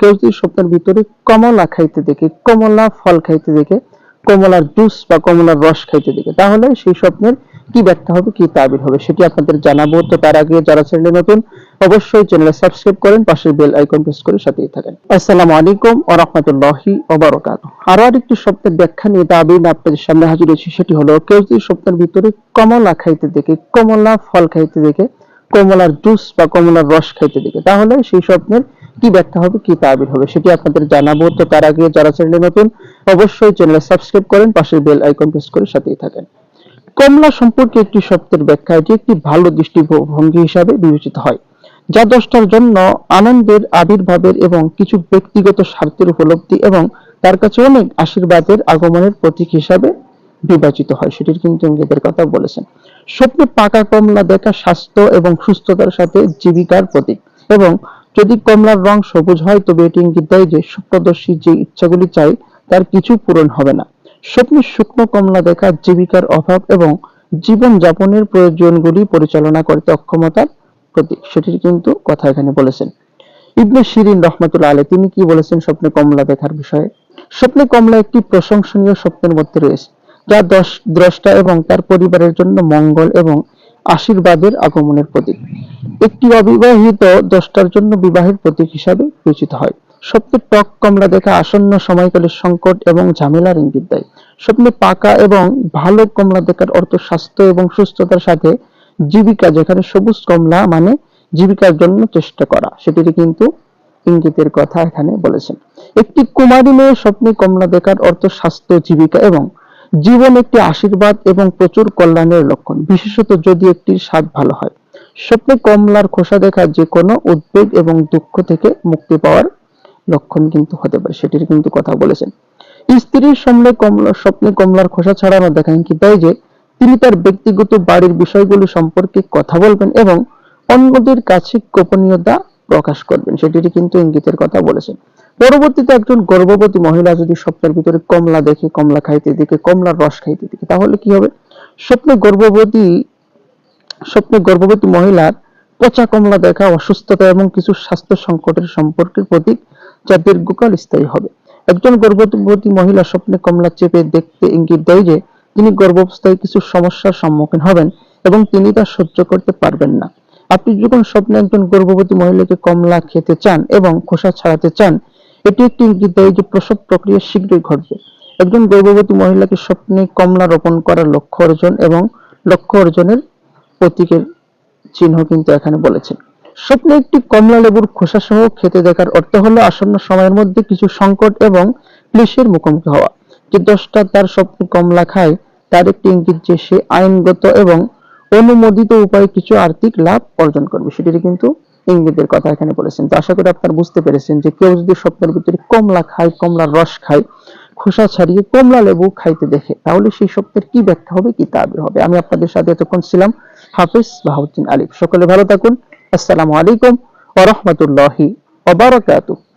কেউ যদি স্বপ্নের ভিতরে কমলা খাইতে দেখে, কমলা ফল খাইতে দেখে, কমলার জুস বা কমলার রস খাইতে দেখে, তাহলে সেই স্বপ্নের কি ব্যাখ্যা হবে, কি তাবির হবে, সেটি আপনাদের জানাব। তো তার আগে যারা চ্যানেলে নতুন, অবশ্যই চ্যানেলে সাবস্ক্রাইব করেন, পাশের বেল আইকন প্রেস করে সাথেই থাকেন। আসসালামু আলাইকুম ওয়া রাহমাতুল্লাহি ওয়া বারাকাতুহু। আরও আরেকটি স্বপ্নের ব্যাখ্যা নিয়ে তাবির আপনাদের সামনে হাজির হয়েছি, সেটি হলো, কেউ যদি স্বপ্নের ভিতরে কমলা খাইতে দেখে, কমলা ফল খাইতে দেখে, কমলার জুস বা কমলার রস খাইতে দেখে, তাহলে সেই স্বপ্নের কি ব্যাখ্যা হবে, কি তাবির হবে, সেটি আপনাদের জানাব। তো তার আগে যারা চ্যানেলে নতুন, অবশ্যই চ্যানেলে সাবস্ক্রাইব করেন পাশের বেল আইকন প্রেস করে সাথেই থাকেন। কমলা সম্পর্কে একটি শব্দের ব্যাখ্যা, এটি একটি ভালো দৃষ্টিভঙ্গি হিসাবে বিবেচিত হয়, যা দশটার জন্য আনন্দের, আবির্ভাবের এবং কিছু ব্যক্তিগত স্বার্থের উপলব্ধি এবং তার কাছে অনেক আশীর্বাদের আগমনের প্রতীক হিসাবে বিবেচিত হয়, সেটির কিন্তু ইঙ্গিতের কথা বলেছেন। স্বপ্নে পাকা কমলা দেখা স্বাস্থ্য এবং সুস্থতার সাথে জীবিকার প্রতীক এবং যদি কমলার রং সবুজ হয়, তবে এটি ইঙ্গিত দেয় যে স্বপ্নদর্শী যে ইচ্ছাগুলি চাই তার কিছু পূরণ হবে না। স্বপ্নে শুকনো কমলা দেখা জীবিকার অভাব এবং জীবন যাপনের প্রয়োজনগুলি পরিচালনা করতে অক্ষমতার প্রতীক। সেটির কিন্তু কথা এখানে বলেছেন। ইবনে শিরিন রহমতুল্লাহ আলী তিনি কি বলেছেন স্বপ্নে কমলা দেখার বিষয়ে? স্বপ্নে কমলা একটি প্রশংসনীয় স্বপ্নের মধ্যে রয়েছে, যা দশ দ্রষ্টা এবং তার পরিবারের জন্য মঙ্গল এবং আশীর্বাদের আগমনের প্রতীক। একটি অবিবাহিত দশটার জন্য বিবাহের প্রতীক হিসাবে বিবেচিত হয়। স্বপ্নে টক কমলা দেখা আসন্ন সময়কালের সংকট এবং ঝামেলার ইঙ্গিত দেয়। স্বপ্নে পাকা এবং ভালো কমলা দেখার অর্থ স্বাস্থ্য এবং সুস্থতার সাথে জীবিকা, যেখানে সবুজ কমলা মানে জীবিকার জন্য চেষ্টা করা। সেটির কিন্তু ইঙ্গিতের কথা এখানে বলেছেন। একটি কুমারী মেয়ের স্বপ্নে কমলা দেখার অর্থ স্বাস্থ্য, জীবিকা এবং জীবন একটি আশীর্বাদ এবং প্রচুর কল্যাণের লক্ষণ। বিশেষত যদি একটি স্বাদ ভালো হয়। স্বপ্নে কমলার খোসা দেখা যে কোনো উদ্বেগ এবং দুঃখ থেকে মুক্তি পাওয়ার লক্ষণ কিন্তু হতে পারে, সেটির কিন্তু কথা বলেছেন। স্ত্রীর সামনে কমলা, স্বপ্নে কমলার খোসা ছাড়ানো দেখা ইঙ্গিত দেয় যে, তিনি তার ব্যক্তিগত বাড়ির বিষয়গুলি সম্পর্কে কথা বলবেন এবং অন্যদের কাছে গোপনীয়তা প্রকাশ করবেন, সেটির কিন্তু ইঙ্গিতের কথা বলেছেন। পরবর্তীতে একজন গর্ভবতী মহিলা যদি স্বপ্নের ভিতরে কমলা দেখে, কমলা খাইতে দেখে, কমলার রস খাইতে দেখে, তাহলে কি হবে? স্বপ্নে গর্ভবতী স্বপ্নে গর্ভবতী মহিলার পচা কমলা দেখা, অসুস্থতা এবং কিছু স্বাস্থ্য সংকটের সম্পর্কের প্রতীক যা দীর্ঘকাল স্থায়ী হবে। একজন গর্ভবতী মহিলা স্বপ্নে কমলা চেপে দেখতে ইঙ্গিত দেয় যে, তিনি গর্ভাবস্থায় কিছু সমস্যার সম্মুখীন হবেন এবং তিনি তা সহ্য করতে পারবেন না। আপনি যখন স্বপ্নে একজন গর্ভবতী মহিলাকে কমলা খেতে চান এবং খোসা ছাড়াতে চান, এটি একটি ইঙ্গিত দেয় যে প্রসব প্রক্রিয়া শীঘ্রই ঘটবে। একজন গর্ভবতী মহিলাকে স্বপ্নে কমলা রোপণ করার লক্ষ্য অর্জন এবং লক্ষ্য অর্জনের প্রতীকের চিহ্ন কিন্তু এখানে বলেছেন স্বপ্নে একটি কমলা লেবুর খোসা সহ খেতে দেখার অর্থ হলো আসন্ন সময়ের মধ্যে কিছু সংকট এবং ক্লেশের মুখোমুখি হওয়া। যে দশটা তার স্বপ্নে কমলা খায়, তার একটি ইঙ্গিত যে সে আইনগত এবং অনুমোদিত উপায়ে কিছু আর্থিক লাভ অর্জন করবে। সেটির কিন্তু ইঙ্গিতের কথা এখানে বলেছেন। তো আশা করি আপনারা বুঝতে পেরেছেন যে কেউ যদি স্বপ্নের ভিতরে কমলা খায়, কমলার রস খায় খোসা ছাড়িয়ে কমলা লেবু খাইতে দেখে, তাহলে সেই সত্যের কি ব্যাখ্যা হবে, কি তাবির হবে? আমি আপনাদের সাথে এতক্ষণ ছিলাম, হাফিজ বাহাউদ্দিন আলিফ। সকলে ভালো থাকুন। আসসালামু আলাইকুম ওরহমতুল্লাহি রাহমাতুল্লাহি ওয়া বারাকাতুহু।